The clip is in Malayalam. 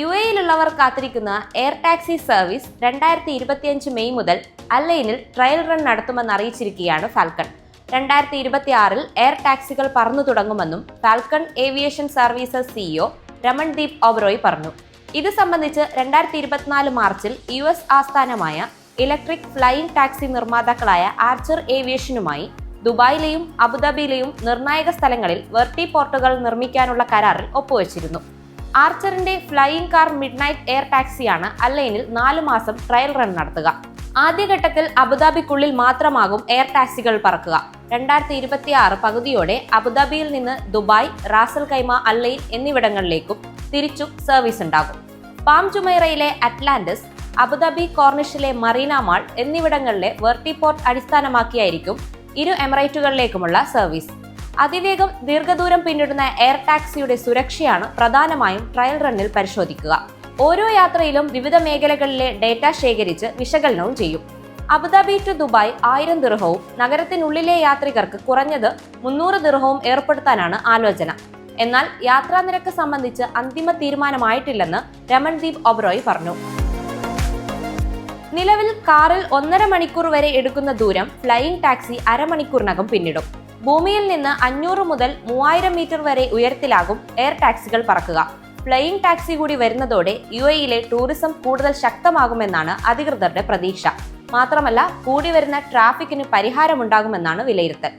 യു എയിലുള്ളവർ കാത്തിരിക്കുന്ന എയർ ടാക്സി സർവീസ് രണ്ടായിരത്തി ഇരുപത്തിയഞ്ച് മെയ് മുതൽ അല്ലൈനിൽ ട്രയൽ റൺ നടത്തുമെന്ന് അറിയിച്ചിരിക്കുകയാണ് ഫാൽക്കൺ. രണ്ടായിരത്തി ഇരുപത്തി ആറിൽ എയർ ടാക്സികൾ പറന്നു തുടങ്ങുമെന്നും Falcon aviation services CEO Ramandeep Oberoi പറഞ്ഞു. ഇത് സംബന്ധിച്ച് രണ്ടായിരത്തി ഇരുപത്തിനാല് മാർച്ചിൽ യു എസ് ആസ്ഥാനമായ ഇലക്ട്രിക് ഫ്ലൈയിംഗ് ടാക്സി നിർമ്മാതാക്കളായ ആർച്ചർ ഏവിയേഷനുമായി ദുബായിലെയും അബുദാബിയിലെയും നിർണായക സ്ഥലങ്ങളിൽ വെർട്ടി പോർട്ടുകൾ നിർമ്മിക്കാനുള്ള കരാറിൽ ഒപ്പുവച്ചിരുന്നു. ആർച്ചറിന്റെ ഫ്ലൈയിംഗ് കാർ മിഡ്നൈറ്റ് എയർ ടാക്സിയാണ് അല്ലൈനിൽ നാല് മാസം ട്രയൽ റൺ നടത്തുക. ആദ്യഘട്ടത്തിൽ അബുദാബിക്കുള്ളിൽ മാത്രമാകും എയർ ടാക്സികൾ പറക്കുക. രണ്ടായിരത്തി ഇരുപത്തി ആറ് പകുതിയോടെ അബുദാബിയിൽ നിന്ന് Dubai Ras al Khaimah Al Ain എന്നിവിടങ്ങളിലേക്കും തിരിച്ചും സർവീസ് ഉണ്ടാകും. പാം ജുമൈറയിലെ അറ്റ്ലാന്റിസ് അബുദാബി കോർണിഷിലെ മറീന മാൾ എന്നിവിടങ്ങളിലെ വെർട്ടിപോർട്ട് അടിസ്ഥാനമാക്കിയായിരിക്കും ഇരു എമിറേറ്റുകളിലേക്കുമുള്ള സർവീസ് അതിവേഗം ദീർഘദൂരം പിന്നിടുന്ന എയർ ടാക്സിയുടെ സുരക്ഷയാണ് പ്രധാനമായും ട്രയൽ റണ്ണിൽ പരിശോധിക്കുക. ഓരോ യാത്രയിലും വിവിധ മേഖലകളിലെ ഡേറ്റ ശേഖരിച്ച് വിശകലനവും ചെയ്യും. അബുദാബി ടു ദുബായ് ആയിരം ദിർഹവും നഗരത്തിനുള്ളിലെ യാത്രികർക്ക് കുറഞ്ഞത് മുന്നൂറ് ദിർഹവും ഏർപ്പെടുത്താനാണ് ആലോചന. എന്നാൽ യാത്രാ നിരക്ക് സംബന്ധിച്ച് അന്തിമ തീരുമാനമായിട്ടില്ലെന്ന് രമൺദീപ് ഒബ്രോയ് പറഞ്ഞു. നിലവിൽ കാറിൽ ഒന്നര മണിക്കൂർ വരെ എടുക്കുന്ന ദൂരം ഫ്ലൈയിംഗ് ടാക്സി അരമണിക്കൂറിനകം പിന്നിടും. ഭൂമിയിൽ നിന്ന് അഞ്ഞൂറ് മുതൽ മൂവായിരം മീറ്റർ വരെ ഉയരത്തിലാകും എയർ ടാക്സികൾ പറക്കുക. ഫ്ലൈയിംഗ് ടാക്സി കൂടി വരുന്നതോടെ യു എയിലെ ടൂറിസം കൂടുതൽ ശക്തമാകുമെന്നാണ് അധികൃതരുടെ പ്രതീക്ഷ. മാത്രമല്ല കൂടി വരുന്ന ട്രാഫിക്കിന് പരിഹാരമുണ്ടാകുമെന്നാണ് വിലയിരുത്തൽ.